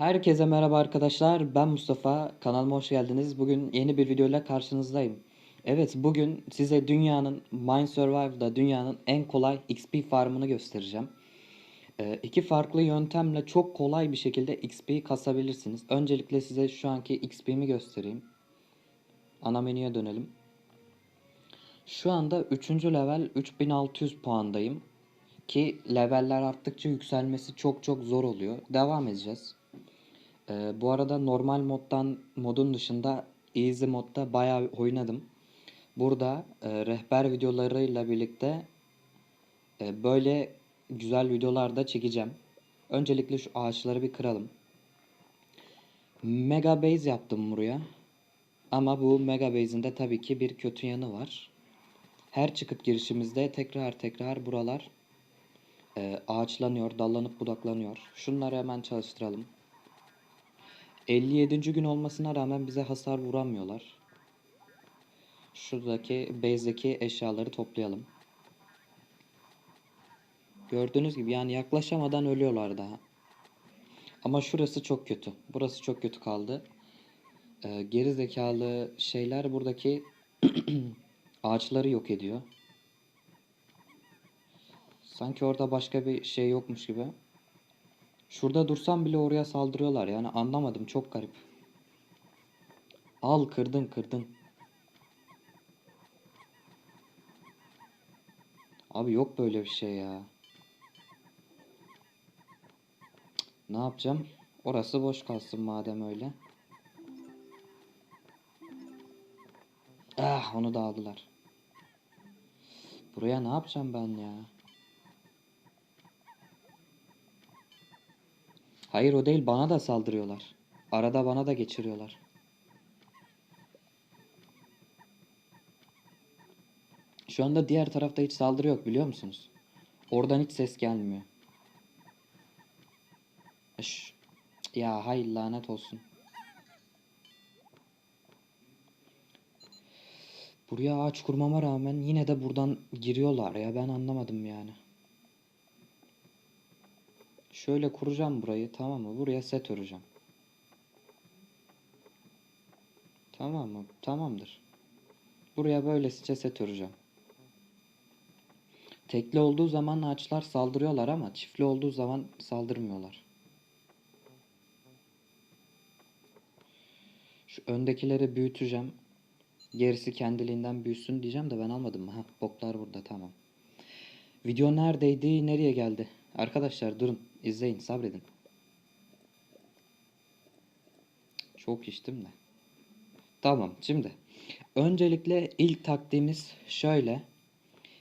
Herkese merhaba arkadaşlar. Ben Mustafa. Kanalıma hoş geldiniz. Bugün yeni bir videoyla karşınızdayım. Evet, bugün size dünyanın Mine Survival'da dünyanın en kolay XP farmını göstereceğim. Ee, iki farklı yöntemle çok kolay bir şekilde XP kasabilirsiniz. Öncelikle size şu anki XP'mi göstereyim. Ana menüye dönelim. Şu anda 3. level 3600 puandayım. Ki leveller arttıkça yükselmesi çok çok zor oluyor. Devam edeceğiz. Ee, bu arada normal moddan modun dışında easy modda bayağı oynadım. Burada e, rehber videolarıyla birlikte e, böyle güzel videolar da çekeceğim. Öncelikle şu ağaçları bir kıralım. Mega base yaptım buraya. Ama bu mega base'in de tabii ki bir kötü yanı var. Her çıkıp girişimizde tekrar tekrar buralar e, ağaçlanıyor, dallanıp budaklanıyor. Şunları hemen çalıştıralım. 57. gün olmasına rağmen bize hasar vuramıyorlar. Şuradaki base'deki eşyaları toplayalım. Gördüğünüz gibi yani yaklaşamadan ölüyorlar daha. Ama şurası çok kötü. Burası çok kötü kaldı. Ee, geri zekalı şeyler buradaki ağaçları yok ediyor. Sanki orada başka bir şey yokmuş gibi. Şurada dursam bile oraya saldırıyorlar yani anlamadım çok garip. Al kırdın kırdın. Abi yok böyle bir şey ya. Ne yapacağım? Orası boş kalsın madem öyle. Ah onu da aldılar. Buraya ne yapacağım ben ya? Hayır o değil bana da saldırıyorlar. Arada bana da geçiriyorlar. Şu anda diğer tarafta hiç saldırı yok biliyor musunuz? Oradan hiç ses gelmiyor. Şş. Ya hay lanet olsun. Buraya ağaç kurmama rağmen yine de buradan giriyorlar ya ben anlamadım yani. Şöyle kuracağım burayı tamam mı? Buraya set öreceğim. Tamam mı? Tamamdır. Buraya böylesine set öreceğim. Tekli olduğu zaman ağaçlar saldırıyorlar ama çiftli olduğu zaman saldırmıyorlar. Şu öndekileri büyüteceğim. Gerisi kendiliğinden büyüsün diyeceğim de ben almadım? Ha, boklar burada tamam. Video neredeydi? Nereye geldi? Arkadaşlar durun. izleyin. Sabredin. Çok içtim de. Tamam. Şimdi. Öncelikle ilk taktiğimiz şöyle.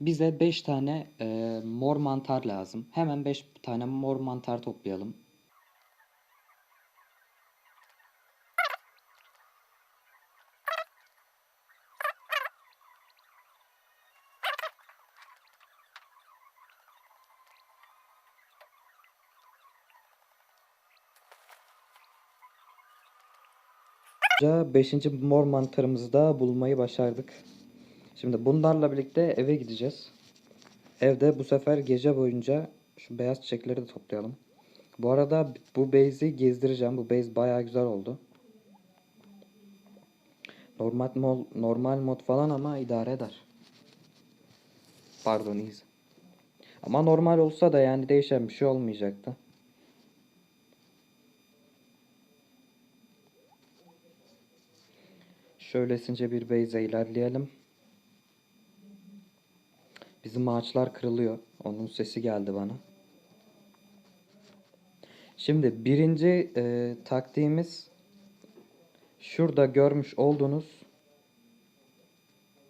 Bize 5 tane e, mor mantar lazım. Hemen 5 tane mor mantar toplayalım. Beşinci mor mantarımızı da bulmayı başardık. Şimdi bunlarla birlikte eve gideceğiz. Evde bu sefer gece boyunca şu beyaz çiçekleri de toplayalım. Bu arada bu base'i gezdireceğim. Bu base bayağı güzel oldu. Normal mod, normal mod falan ama idare eder. Pardon easy. Ama normal olsa da yani değişen bir şey olmayacaktı. Şöylesince bir base'e ilerleyelim. Bizim ağaçlar kırılıyor. Onun sesi geldi bana. Şimdi birinci e, taktiğimiz şurada görmüş olduğunuz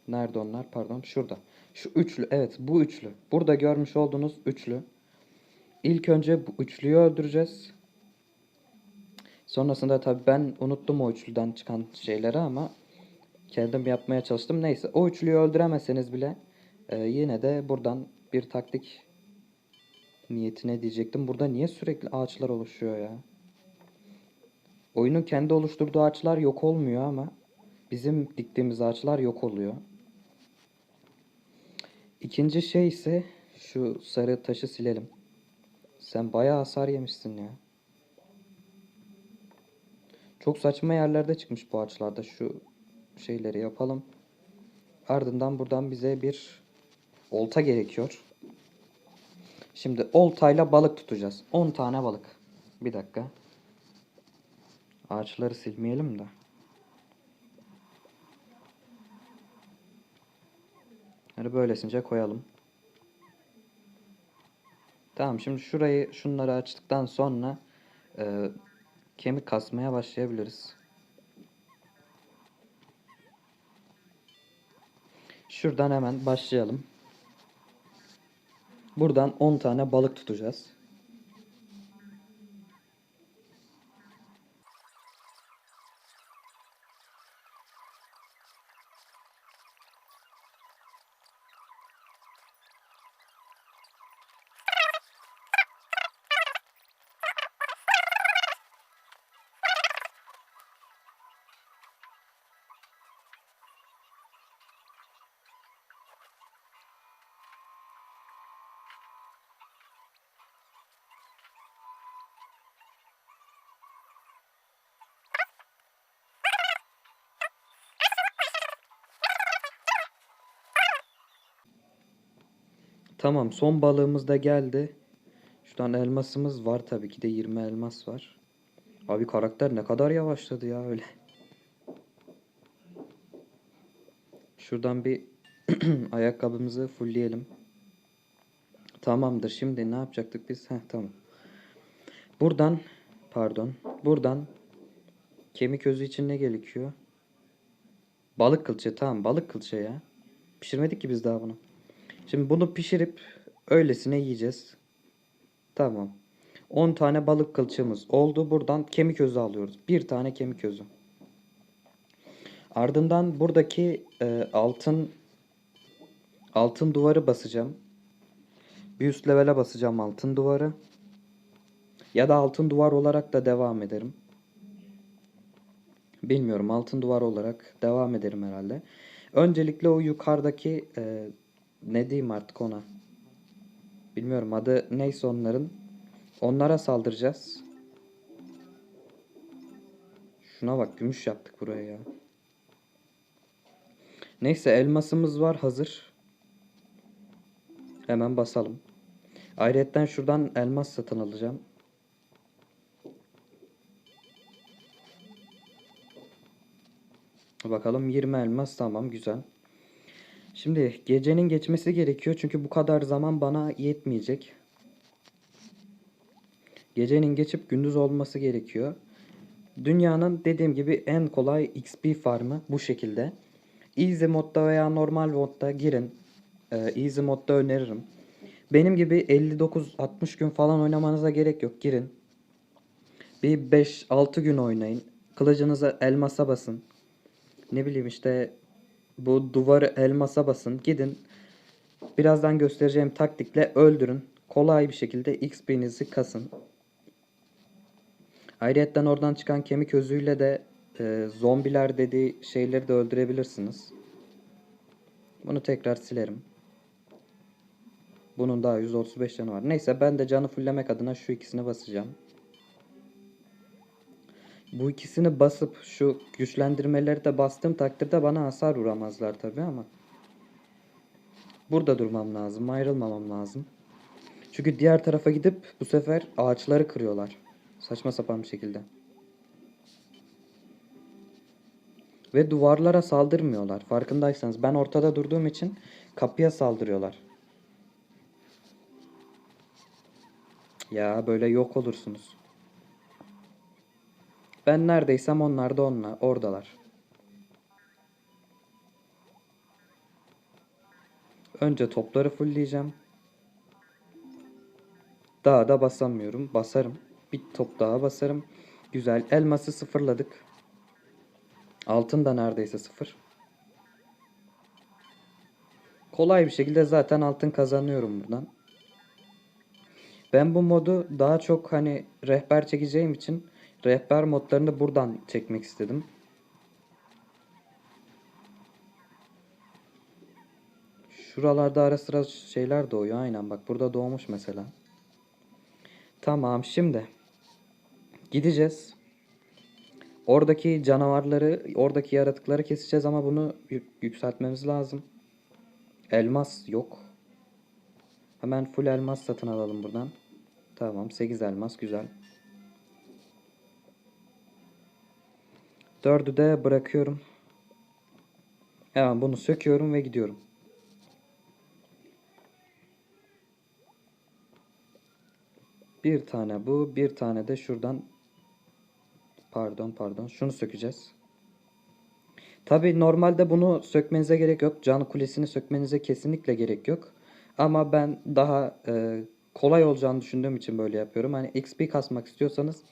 nerede onlar pardon şurada şu üçlü evet bu üçlü burada görmüş olduğunuz üçlü İlk önce bu üçlüyü öldüreceğiz sonrasında tabi ben unuttum o üçlüden çıkan şeyleri ama kendim yapmaya çalıştım neyse o üçlüyü öldüremezseniz bile ee, yine de buradan bir taktik niyetine diyecektim. Burada niye sürekli ağaçlar oluşuyor ya? Oyunun kendi oluşturduğu ağaçlar yok olmuyor ama bizim diktiğimiz ağaçlar yok oluyor. İkinci şey ise şu sarı taşı silelim. Sen bayağı hasar yemişsin ya. Çok saçma yerlerde çıkmış bu ağaçlarda. Şu şeyleri yapalım. Ardından buradan bize bir olta gerekiyor. Şimdi oltayla balık tutacağız. 10 tane balık. Bir dakika. Ağaçları silmeyelim de. Hani böylesince koyalım. Tamam şimdi şurayı şunları açtıktan sonra e, kemik kasmaya başlayabiliriz. Şuradan hemen başlayalım. Buradan 10 tane balık tutacağız. Tamam son balığımız da geldi. Şuradan elmasımız var tabii ki de 20 elmas var. Abi karakter ne kadar yavaşladı ya öyle. Şuradan bir ayakkabımızı fullleyelim. Tamamdır. Şimdi ne yapacaktık biz? Heh tamam. Buradan pardon. Buradan kemik özü için ne gerekiyor? Balık kılçığı. Tamam balık kılçığı ya. Pişirmedik ki biz daha bunu. Şimdi bunu pişirip öylesine yiyeceğiz. Tamam. 10 tane balık kılçığımız oldu. Buradan kemik özü alıyoruz. Bir tane kemik özü. Ardından buradaki e, altın altın duvarı basacağım. Bir üst levele basacağım altın duvarı. Ya da altın duvar olarak da devam ederim. Bilmiyorum altın duvar olarak devam ederim herhalde. Öncelikle o yukarıdaki e, ne diyeyim artık ona. Bilmiyorum adı neyse onların. Onlara saldıracağız. Şuna bak gümüş yaptık buraya ya. Neyse elmasımız var hazır. Hemen basalım. Ayrıca şuradan elmas satın alacağım. Bakalım 20 elmas tamam güzel. Şimdi gecenin geçmesi gerekiyor çünkü bu kadar zaman bana yetmeyecek. Gecenin geçip gündüz olması gerekiyor. Dünyanın dediğim gibi en kolay XP farmı bu şekilde. Easy modda veya normal modda girin. Ee, easy modda öneririm. Benim gibi 59-60 gün falan oynamanıza gerek yok. Girin. Bir 5-6 gün oynayın. Kılıcınızı elmasa basın. Ne bileyim işte bu duvarı elmasa basın. Gidin. Birazdan göstereceğim taktikle öldürün. Kolay bir şekilde XP'nizi kasın. Ayrıyetten oradan çıkan kemik özüyle de e, zombiler dediği şeyleri de öldürebilirsiniz. Bunu tekrar silerim. Bunun daha 135 canı var. Neyse ben de canı fulllemek adına şu ikisini basacağım. Bu ikisini basıp şu güçlendirmeleri de bastığım takdirde bana hasar vuramazlar tabi ama. Burada durmam lazım. Ayrılmamam lazım. Çünkü diğer tarafa gidip bu sefer ağaçları kırıyorlar. Saçma sapan bir şekilde. Ve duvarlara saldırmıyorlar. Farkındaysanız ben ortada durduğum için kapıya saldırıyorlar. Ya böyle yok olursunuz. Ben neredeysem onlar da onlar, oradalar. Önce topları fullleyeceğim. Daha da basamıyorum. Basarım. Bir top daha basarım. Güzel. Elması sıfırladık. Altın da neredeyse sıfır. Kolay bir şekilde zaten altın kazanıyorum buradan. Ben bu modu daha çok hani rehber çekeceğim için rehber modlarını buradan çekmek istedim. Şuralarda ara sıra şeyler doğuyor. Aynen bak burada doğmuş mesela. Tamam şimdi gideceğiz. Oradaki canavarları, oradaki yaratıkları keseceğiz ama bunu yü- yükseltmemiz lazım. Elmas yok. Hemen full elmas satın alalım buradan. Tamam 8 elmas güzel. Dördü de bırakıyorum. Hemen bunu söküyorum ve gidiyorum. Bir tane bu, bir tane de şuradan pardon pardon şunu sökeceğiz. Tabi normalde bunu sökmenize gerek yok. Can kulesini sökmenize kesinlikle gerek yok. Ama ben daha e, kolay olacağını düşündüğüm için böyle yapıyorum. Hani XP kasmak istiyorsanız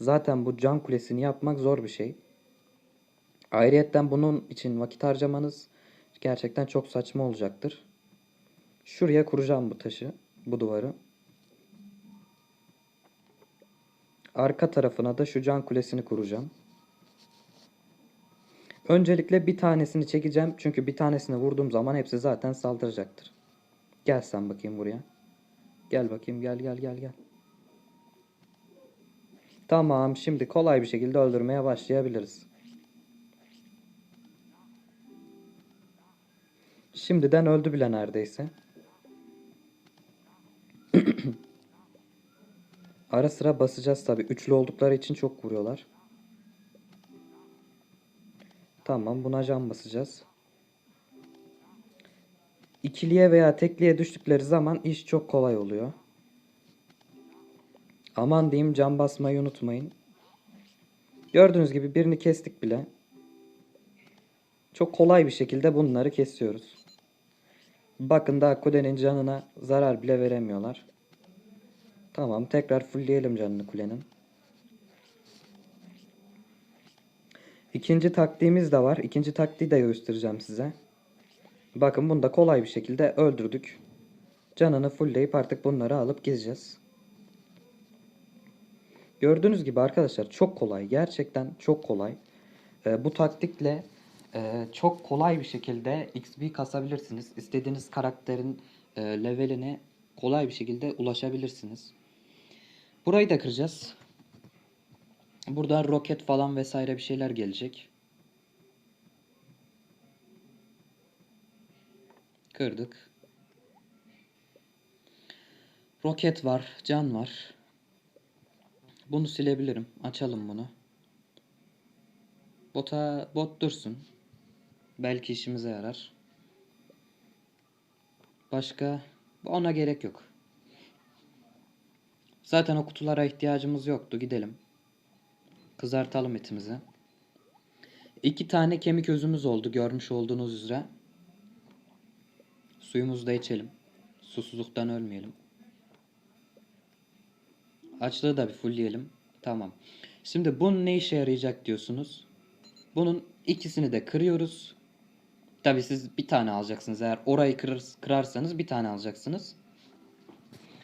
zaten bu can kulesini yapmak zor bir şey. Ayrıyetten bunun için vakit harcamanız gerçekten çok saçma olacaktır. Şuraya kuracağım bu taşı, bu duvarı. Arka tarafına da şu can kulesini kuracağım. Öncelikle bir tanesini çekeceğim. Çünkü bir tanesini vurduğum zaman hepsi zaten saldıracaktır. Gel sen bakayım buraya. Gel bakayım gel gel gel gel. Tamam şimdi kolay bir şekilde öldürmeye başlayabiliriz. Şimdiden öldü bile neredeyse. Ara sıra basacağız tabi. Üçlü oldukları için çok vuruyorlar. Tamam buna can basacağız. İkiliye veya tekliye düştükleri zaman iş çok kolay oluyor. Aman diyeyim can basmayı unutmayın. Gördüğünüz gibi birini kestik bile. Çok kolay bir şekilde bunları kesiyoruz. Bakın daha kulenin canına zarar bile veremiyorlar. Tamam tekrar fullleyelim canını kulenin. İkinci taktiğimiz de var. İkinci taktiği de göstereceğim size. Bakın bunu da kolay bir şekilde öldürdük. Canını fullleyip artık bunları alıp gideceğiz. Gördüğünüz gibi arkadaşlar çok kolay. Gerçekten çok kolay. Ee, bu taktikle e, çok kolay bir şekilde XP kasabilirsiniz. İstediğiniz karakterin e, leveline kolay bir şekilde ulaşabilirsiniz. Burayı da kıracağız. Buradan roket falan vesaire bir şeyler gelecek. Kırdık. Roket var, can var. Bunu silebilirim. Açalım bunu. Bota bot dursun. Belki işimize yarar. Başka ona gerek yok. Zaten o kutulara ihtiyacımız yoktu. Gidelim. Kızartalım etimizi. İki tane kemik özümüz oldu görmüş olduğunuz üzere. Suyumuzu da içelim. Susuzluktan ölmeyelim. Açlığı da bir fullleyelim. Tamam. Şimdi bunun ne işe yarayacak diyorsunuz. Bunun ikisini de kırıyoruz. Tabi siz bir tane alacaksınız. Eğer orayı kırar, kırarsanız bir tane alacaksınız.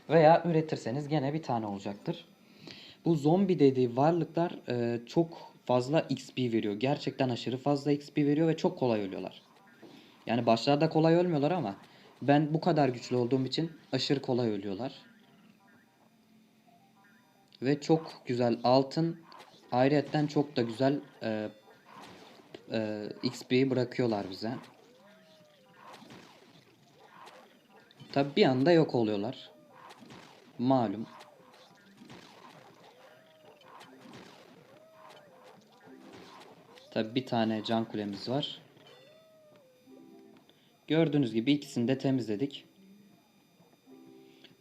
Veya üretirseniz gene bir tane olacaktır. Bu zombi dediği varlıklar e, çok fazla XP veriyor. Gerçekten aşırı fazla XP veriyor ve çok kolay ölüyorlar. Yani başlarda kolay ölmüyorlar ama ben bu kadar güçlü olduğum için aşırı kolay ölüyorlar. Ve çok güzel altın ayrıyetten çok da güzel e, e, XP'yi bırakıyorlar bize. Tabi bir anda yok oluyorlar. Malum. Tabi bir tane can kulemiz var. Gördüğünüz gibi ikisini de temizledik.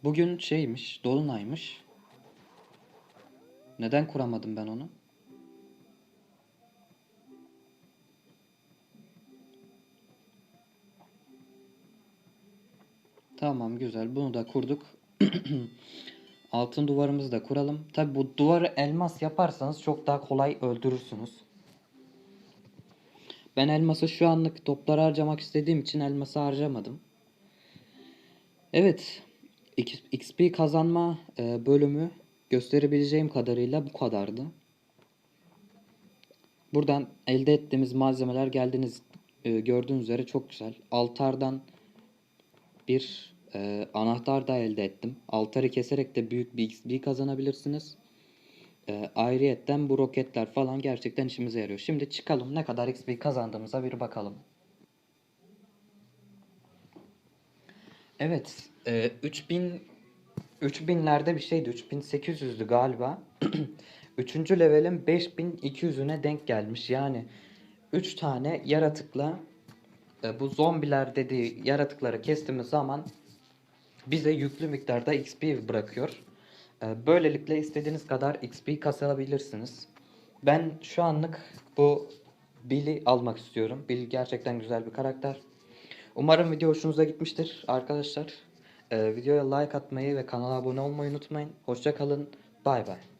Bugün şeymiş, dolunaymış. Neden kuramadım ben onu? Tamam güzel. Bunu da kurduk. Altın duvarımızı da kuralım. Tabi bu duvarı elmas yaparsanız çok daha kolay öldürürsünüz. Ben elması şu anlık toplara harcamak istediğim için elması harcamadım. Evet. XP kazanma e, bölümü gösterebileceğim kadarıyla bu kadardı. Buradan elde ettiğimiz malzemeler geldiğiniz e, gördüğünüz üzere çok güzel. Altardan bir e, anahtar da elde ettim. Altarı keserek de büyük bir XP kazanabilirsiniz. E, ayrıyetten bu roketler falan gerçekten işimize yarıyor. Şimdi çıkalım ne kadar XP kazandığımıza bir bakalım. Evet, e, 3000 3000'lerde bir şeydi. 3800'dü galiba. Üçüncü levelin 5200'üne denk gelmiş. Yani 3 tane yaratıkla e, bu zombiler dediği yaratıkları kestiğimiz zaman bize yüklü miktarda XP bırakıyor. E, Böylelikle istediğiniz kadar XP kasabilirsiniz. Ben şu anlık bu Bill'i almak istiyorum. Bill gerçekten güzel bir karakter. Umarım video hoşunuza gitmiştir arkadaşlar. Ee, videoya like atmayı ve kanala abone olmayı unutmayın. Hoşça kalın. Bay bay.